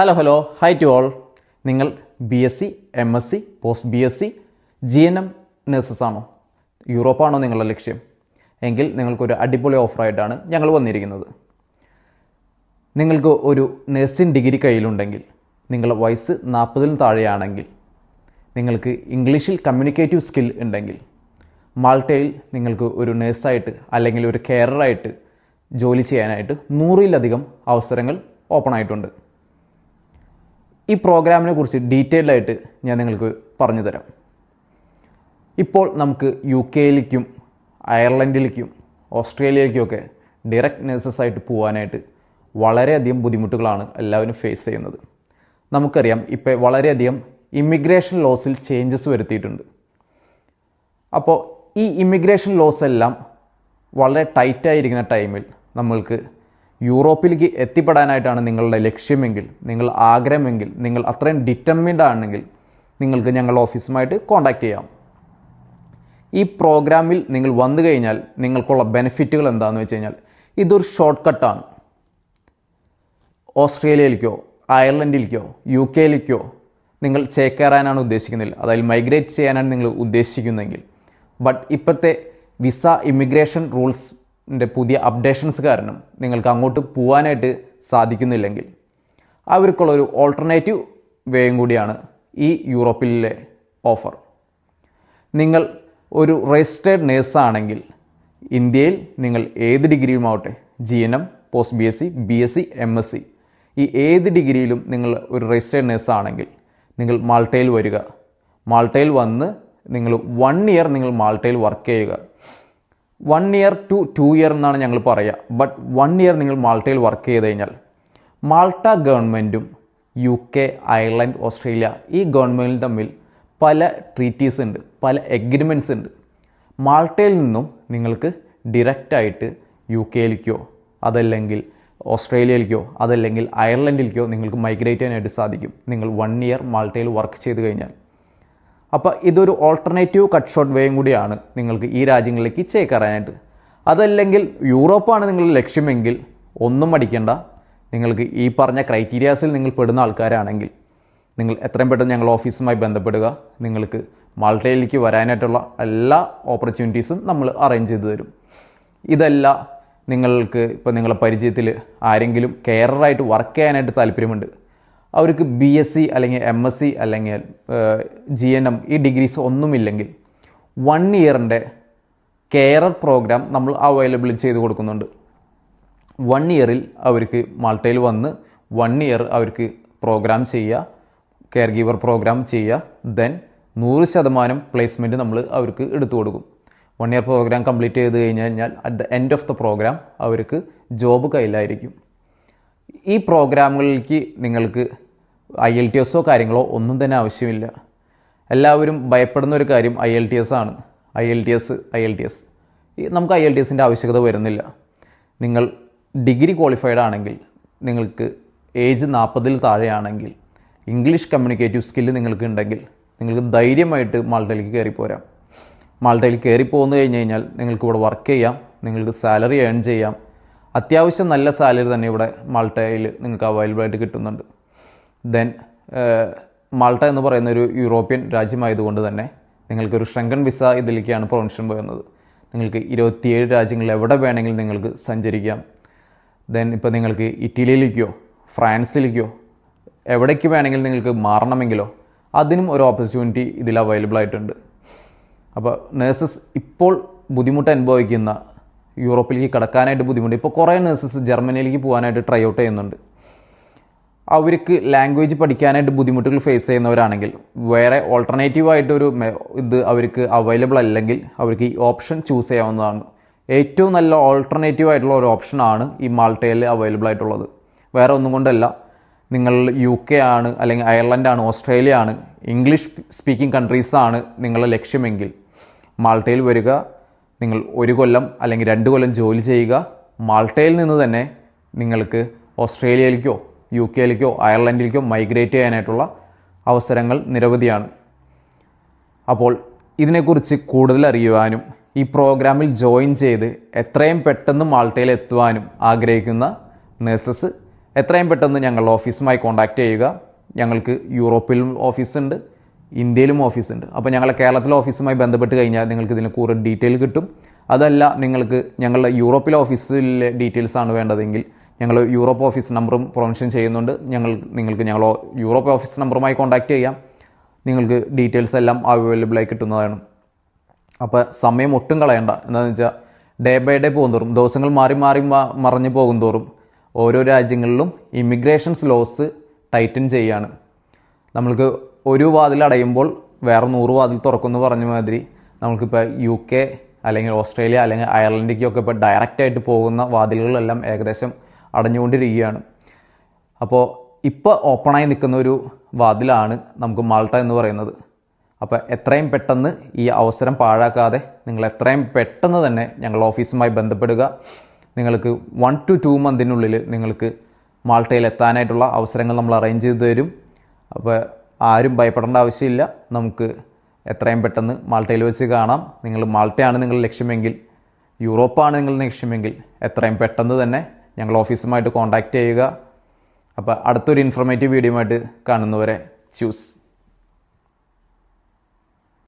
Hello hello hi to all നിങ്ങൾ B S C M S C post B S C G N M nurses ആണോ? യൂറോപ്പാണോ നിങ്ങളുടെ ലക്ഷ്യം? എങ്കിൽ നിങ്ങൾക്കൊരു അടിപൊളി ഓഫറായിട്ടാണ് ഞങ്ങൾ വന്നിരിക്കുന്നത്. നിങ്ങൾക്ക് ഒരു നഴ്സിംഗ് ഡിഗ്രി കയ്യിലുണ്ടെങ്കിൽ നിങ്ങളുടെ വയസ്സ് നാൽപ്പതിന് താഴെയാണെങ്കിൽ നിങ്ങൾക്ക് ഇംഗ്ലീഷിൽ കമ്മ്യൂണിക്കേറ്റീവ് സ്കിൽ ഉണ്ടെങ്കിൽ മാൾട്ടയിൽ നിങ്ങൾക്ക് ഒരു നേഴ്സായിട്ട് അല്ലെങ്കിൽ ഒരു കെയറായിട്ട് ജോലി ചെയ്യാനായിട്ട് നൂറിലധികം അവസരങ്ങൾ ഓപ്പൺ ആയിട്ടുണ്ട്. ഈ പ്രോഗ്രാമിനെ കുറിച്ച് ഡീറ്റെയിൽഡ് ആയിട്ട് ഞാൻ നിങ്ങൾക്ക് പറഞ്ഞു തരാം. ഇപ്പോൾ നമുക്ക് യു കെയിലേക്കും അയർലൻഡിലേക്കും ഓസ്ട്രേലിയയിലേക്കുമൊക്കെ ഡയറക്റ്റ് നഴ്സസ് ആയിട്ട് പോകാനായിട്ട് വളരെയധികം ബുദ്ധിമുട്ടുകളാണ് എല്ലാവരും ഫേസ് ചെയ്യുന്നത്. നമുക്കറിയാം ഇപ്പോൾ വളരെയധികം ഇമിഗ്രേഷൻ ലോസിൽ ചേഞ്ചസ് വരുത്തിയിട്ടുണ്ട്. അപ്പോൾ ഈ ഇമിഗ്രേഷൻ ലോസ് എല്ലാം വളരെ ടൈറ്റായിരിക്കുന്ന ടൈമിൽ നമ്മൾക്ക് യൂറോപ്പിലേക്ക് എത്തിപ്പെടാനായിട്ടാണ് നിങ്ങളുടെ ലക്ഷ്യമെങ്കിൽ നിങ്ങൾ ആഗ്രഹമെങ്കിൽ നിങ്ങൾ അത്രയും ഡിറ്റർമിൻഡ് ആണെങ്കിൽ നിങ്ങൾക്ക് ഞങ്ങളുടെ ഓഫീസുമായിട്ട് കോൺടാക്റ്റ് ചെയ്യാം. ഈ പ്രോഗ്രാമിൽ നിങ്ങൾ വന്നു കഴിഞ്ഞാൽ നിങ്ങൾക്കുള്ള ബെനിഫിറ്റുകൾ എന്താണെന്ന് വെച്ച് കഴിഞ്ഞാൽ ഇതൊരു ഷോർട്ട് കട്ടാണ് ഓസ്ട്രേലിയയിലേക്കോ അയർലൻഡിലേക്കോ യു കെയിലേക്കോ നിങ്ങൾ ചേക്കേറാനാണ് ഉദ്ദേശിക്കുന്നില്ല അതായത് മൈഗ്രേറ്റ് ചെയ്യാനാണ് നിങ്ങൾ ഉദ്ദേശിക്കുന്നതെങ്കിൽ. ബട്ട് ഇപ്പോഴത്തെ വിസ ഇമിഗ്രേഷൻ റൂൾസിന്റെ പുതിയ അപ്ഡേഷൻസ് കാരണം നിങ്ങൾക്ക് അങ്ങോട്ട് പോകാനായിട്ട് സാധിക്കുന്നില്ലെങ്കിൽ. അവർക്കുള്ള ഒരു ഓൾട്ടർനേറ്റീവ് വേയും കൂടിയാണ് ഈ യൂറോപ്പിലെ ഓഫർ നിങ്ങൾ ഒരു രജിസ്റ്റേഡ് നേഴ്സാണെങ്കിൽ ഇന്ത്യയിൽ നിങ്ങൾ ഏത് ഡിഗ്രിയുമാവട്ടെ G N M post B S C B S C M S C ഈ ഏത് ഡിഗ്രിയിലും നിങ്ങൾ ഒരു രജിസ്റ്റേഡ് നേഴ്സാണെങ്കിൽ നിങ്ങൾ മാൾട്ടയിൽ വരിക. മാൾട്ടയിൽ വന്ന് നിങ്ങൾ വൺ ഇയർ നിങ്ങൾ മാൾട്ടയിൽ വർക്ക് ചെയ്യുക. One year to two year എന്നാണ് ഞങ്ങൾ പറയുക ബട്ട് വൺ ഇയർ നിങ്ങൾ മാൾട്ടയിൽ വർക്ക് ചെയ്ത് കഴിഞ്ഞാൽ മാൾട്ട ഗവൺമെന്റും യു കെ അയർലൻഡ് ഓസ്ട്രേലിയ ഈ ഗവൺമെന്റും തമ്മിൽ പല ട്രീറ്റീസ് ഉണ്ട് പല എഗ്രിമെന്റ്സ് ഉണ്ട്. മാൾട്ടയിൽ നിന്നും നിങ്ങൾക്ക് ഡിറക്റ്റായിട്ട് യു കെയിലേക്കോ അതല്ലെങ്കിൽ ഓസ്ട്രേലിയയിലേക്കോ അതല്ലെങ്കിൽ അയർലൻഡിലേക്കോ നിങ്ങൾക്ക് മൈഗ്രേറ്റ് ചെയ്യാനായിട്ട് സാധിക്കും. നിങ്ങൾ വൺ ഇയർ മാൾട്ടയിൽ വർക്ക് ചെയ്ത് കഴിഞ്ഞാൽ. അപ്പോൾ ഇതൊരു ഓൾട്ടർനേറ്റീവ് കട്ട് ഷോട്ട് വേയും കൂടിയാണ് നിങ്ങൾക്ക് ഈ രാജ്യങ്ങളിലേക്ക് ചേക്കേറാനായിട്ട്. അതല്ലെങ്കിൽ യൂറോപ്പാണ് നിങ്ങളുടെ ലക്ഷ്യമെങ്കിൽ ഒന്നും മടിക്കേണ്ട നിങ്ങൾക്ക് ഈ പറഞ്ഞ ക്രൈറ്റീരിയാസിൽ നിങ്ങൾ പെടുന്ന ആൾക്കാരാണെങ്കിൽ നിങ്ങൾ എത്രയും പെട്ടെന്ന് ഞങ്ങൾ ഓഫീസുമായി ബന്ധപ്പെടുക. നിങ്ങൾക്ക് മാൾട്ടയിലേക്ക് വരാനായിട്ടുള്ള എല്ലാ ഓപ്പർച്യൂണിറ്റീസും നമ്മൾ അറേഞ്ച് ചെയ്തു തരും. ഇതല്ല നിങ്ങൾക്ക് ഇപ്പോൾ നിങ്ങളുടെ പരിചയത്തിൽ ആരെങ്കിലും കെയറായിട്ട് വർക്ക് ചെയ്യാനായിട്ട് താല്പര്യമുണ്ട്. അവർക്ക് ബി എസ് സി അല്ലെങ്കിൽ എം എസ് സി അല്ലെങ്കിൽ ജി എൻ എം ഈ ഡിഗ്രീസ് ഒന്നുമില്ലെങ്കിൽ വൺ ഇയറിന്റെ കെയറർ പ്രോഗ്രാം നമ്മൾ അവൈലബിൾ ചെയ്ത് കൊടുക്കുന്നുണ്ട്. വൺ ഇയറിൽ അവർക്ക് മാൾട്ടയിൽ വന്ന് വൺ ഇയർ അവർക്ക് പ്രോഗ്രാം ചെയ്യുക കെയർ ഗീവർ പ്രോഗ്രാം ചെയ്യുക ദെൻ നൂറ് ശതമാനം പ്ലേസ്മെന്റ് നമ്മൾ അവർക്ക് എടുത്തു കൊടുക്കും. വൺ ഇയർ പ്രോഗ്രാം കംപ്ലീറ്റ് ചെയ്ത് കഴിഞ്ഞ് കഴിഞ്ഞാൽ at the end of the programme അവർക്ക് ജോബ് കയ്യിലായിരിക്കും. ഈ പ്രോഗ്രാമുകളിലേക്ക് നിങ്ങൾക്ക് ഐ എൽ ടി എസോ കാര്യങ്ങളോ ഒന്നും തന്നെ ആവശ്യമില്ല. എല്ലാവരും ഭയപ്പെടുന്ന ഒരു കാര്യം ഐ എൽ ടി എസ് ആണ്. I L T S I L T S. നമുക്ക് ഐ എൽ ടി എസിന്റെ ആവശ്യകത വരുന്നില്ല. നിങ്ങൾ ഡിഗ്രി ക്വാളിഫൈഡ് ആണെങ്കിൽ നിങ്ങൾക്ക് ഏജ് നാൽപ്പതിൽ താഴെയാണെങ്കിൽ ഇംഗ്ലീഷ് കമ്മ്യൂണിക്കേറ്റീവ് സ്കില്ല് നിങ്ങൾക്ക് ഉണ്ടെങ്കിൽ നിങ്ങൾക്ക് ധൈര്യമായിട്ട് മാൾട്ടയിലേക്ക് കയറിപ്പോരാം പോരാം. മാൾട്ടയിൽ കയറി പോന്നു കഴിഞ്ഞ് കഴിഞ്ഞാൽ നിങ്ങൾക്ക് ഇവിടെ വർക്ക് ചെയ്യാം. നിങ്ങൾക്ക് സാലറി ഏൺ ചെയ്യാം. അത്യാവശ്യം നല്ല സാലറി തന്നെ ഇവിടെ മാൾട്ടയിൽ നിങ്ങൾക്ക് അവൈലബിൾ ആയിട്ട് കിട്ടുന്നുണ്ട്. ദെൻ മാൾട്ട എന്ന് പറയുന്ന ഒരു യൂറോപ്യൻ രാജ്യമായതുകൊണ്ട് തന്നെ നിങ്ങൾക്കൊരു ഷ്രങ്കൺ വിസ ഇതിലേക്കാണ് പ്രൊവിൻഷൻ പോകുന്നത് നിങ്ങൾക്ക് ഇരുപത്തിയേഴ് രാജ്യങ്ങളിൽ എവിടെ വേണമെങ്കിലും നിങ്ങൾക്ക് സഞ്ചരിക്കാം. ദെൻ ഇപ്പോൾ നിങ്ങൾക്ക് ഇറ്റലിയിലേക്കോ ഫ്രാൻസിലേക്കോ എവിടേക്ക് വേണമെങ്കിലും നിങ്ങൾക്ക് മാറണമെങ്കിലോ അതിനും ഒരു ഓപ്പർച്യൂണിറ്റി ഇതിൽ അവൈലബിൾ ആയിട്ടുണ്ട്. അപ്പോൾ നേഴ്സസ് ഇപ്പോൾ ബുദ്ധിമുട്ട് അനുഭവിക്കുന്ന യൂറോപ്പിലേക്ക് കടക്കാനായിട്ട് ബുദ്ധിമുട്ട്. ഇപ്പോൾ കുറേ നേഴ്സസ് ജർമ്മനിയിലേക്ക് പോകാനായിട്ട് ട്രൈ ഔട്ട് ചെയ്യുന്നുണ്ട്. അവർക്ക് ലാംഗ്വേജ് പഠിക്കാനായിട്ട് ബുദ്ധിമുട്ടുകൾ ഫേസ് ചെയ്യുന്നവരാണെങ്കിൽ വേറെ ഓൾട്ടർനേറ്റീവായിട്ടൊരു ഇത് അവർക്ക് അവൈലബിൾ അല്ലെങ്കിൽ അവർക്ക് ഈ ഓപ്ഷൻ ചൂസ് ചെയ്യാവുന്നതാണ്. ഏറ്റവും നല്ല ഓൾട്ടർനേറ്റീവ് ആയിട്ടുള്ള ഒരു ഓപ്ഷനാണ് ഈ മാൾട്ടയിൽ അവൈലബിൾ ആയിട്ടുള്ളത്. വേറെ ഒന്നും കൊണ്ടല്ല. നിങ്ങൾ യു കെ ആണ് അല്ലെങ്കിൽ അയർലൻഡ് ആണ് ഓസ്ട്രേലിയ ആണ് ഇംഗ്ലീഷ് സ്പീക്കിംഗ് കൺട്രീസാണ് നിങ്ങളുടെ ലക്ഷ്യമെങ്കിൽ മാൾട്ടയിൽ വരിക. നിങ്ങൾ ഒരു കൊല്ലം അല്ലെങ്കിൽ രണ്ട് കൊല്ലം ജോലി ചെയ്യുക. മാൾട്ടയിൽ നിന്ന് തന്നെ നിങ്ങൾക്ക് ഓസ്ട്രേലിയയിലേക്കോ യു കെയിലേക്കോ അയർലൻഡിലേക്കോ മൈഗ്രേറ്റ് ചെയ്യാനായിട്ടുള്ള അവസരങ്ങൾ നിരവധിയാണ്. അപ്പോൾ ഇതിനെക്കുറിച്ച് കൂടുതൽ അറിയുവാനും ഈ പ്രോഗ്രാമിൽ ജോയിൻ ചെയ്ത് എത്രയും പെട്ടെന്ന് മാൾട്ടയിൽ എത്തുവാനും ആഗ്രഹിക്കുന്ന നഴ്സസ് എത്രയും പെട്ടെന്ന് ഞങ്ങളുടെ ഓഫീസുമായി കോൺടാക്റ്റ് ചെയ്യുക. ഞങ്ങൾക്ക് യൂറോപ്പിലും ഓഫീസുണ്ട്. ഇന്ത്യയിലും ഓഫീസുണ്ട്. അപ്പോൾ ഞങ്ങളെ കേരളത്തിലെ ഓഫീസുമായി ബന്ധപ്പെട്ട് കഴിഞ്ഞാൽ നിങ്ങൾക്ക് ഇതിന് കൂടുതൽ ഡീറ്റെയിൽ കിട്ടും. അതല്ല നിങ്ങൾക്ക് ഞങ്ങളുടെ യൂറോപ്പിലെ ഓഫീസിലെ ഡീറ്റെയിൽസ് ആണ് വേണ്ടതെങ്കിൽ ഞങ്ങൾ യൂറോപ്പ് ഓഫീസ് നമ്പറും പ്രൊമോഷൻ ചെയ്യുന്നുണ്ട്. ഞങ്ങൾ നിങ്ങൾക്ക് ഞങ്ങൾ യൂറോപ്പ് ഓഫീസ് നമ്പറുമായി കോൺടാക്റ്റ് ചെയ്യാം. നിങ്ങൾക്ക് ഡീറ്റെയിൽസ് എല്ലാം അവൈലബിൾ ആയി കിട്ടുന്നതാണ്. അപ്പോൾ സമയം ഒട്ടും കളയണ്ട. എന്താണെന്ന് വെച്ചാൽ ഡേ ബൈ ഡേ പോകുന്തോറും ദിവസങ്ങൾ മാറി മാറി മറിഞ്ഞു മറഞ്ഞു പോകുന്തോറും ഓരോ രാജ്യങ്ങളിലും ഇമിഗ്രേഷൻസ് ലോസ് ടൈറ്റൻ ചെയ്യാണ്. നമ്മൾക്ക് ഒരു വാതിൽ അടയുമ്പോൾ വേറെ നൂറ് വാതിൽ തുറക്കുമെന്ന് പറഞ്ഞ മാതിരി നമുക്കിപ്പോൾ യു കെ അല്ലെങ്കിൽ ഓസ്ട്രേലിയ അല്ലെങ്കിൽ അയർലൻഡിലേക്കൊക്കെ ഇപ്പോൾ ഡയറക്റ്റായിട്ട് പോകുന്ന വാതിലുകളെല്ലാം ഏകദേശം അടഞ്ഞുകൊണ്ടിരിക്കുകയാണ്. അപ്പോൾ ഇപ്പോൾ ഓപ്പണായി നിൽക്കുന്ന ഒരു വാതിലാണ് നമുക്ക് മാൾട്ട എന്ന് പറയുന്നത്. അപ്പോൾ എത്രയും പെട്ടെന്ന് ഈ അവസരം പാഴാക്കാതെ നിങ്ങൾ എത്രയും പെട്ടെന്ന് തന്നെ ഞങ്ങളുടെ ഓഫീസുമായി ബന്ധപ്പെടുക. നിങ്ങൾക്ക് വൺ ടു ടു മന്തിനുള്ളിൽ നിങ്ങൾക്ക് മാൾട്ടയിൽ എത്താനായിട്ടുള്ള അവസരങ്ങൾ നമ്മൾ അറേഞ്ച് ചെയ്തു തരും. അപ്പോൾ ആരും ഭയപ്പെടേണ്ട ആവശ്യമില്ല. നമുക്ക് എത്രയും പെട്ടെന്ന് മാൾട്ടയിൽ വെച്ച് കാണാം. നിങ്ങൾ മാൾട്ടയാണ് നിങ്ങൾ ലക്ഷ്യമെങ്കിൽ യൂറോപ്പാണ് നിങ്ങൾ ലക്ഷ്യമെങ്കിൽ എത്രയും പെട്ടെന്ന് തന്നെ ഞങ്ങൾ ഓഫീസുമായിട്ട് കോൺടാക്റ്റ് ചെയ്യുക. അപ്പോൾ അടുത്തൊരു ഇൻഫർമേറ്റീവ് വീഡിയോ ആയിട്ട് കാണുന്നവരെ ചൂസ്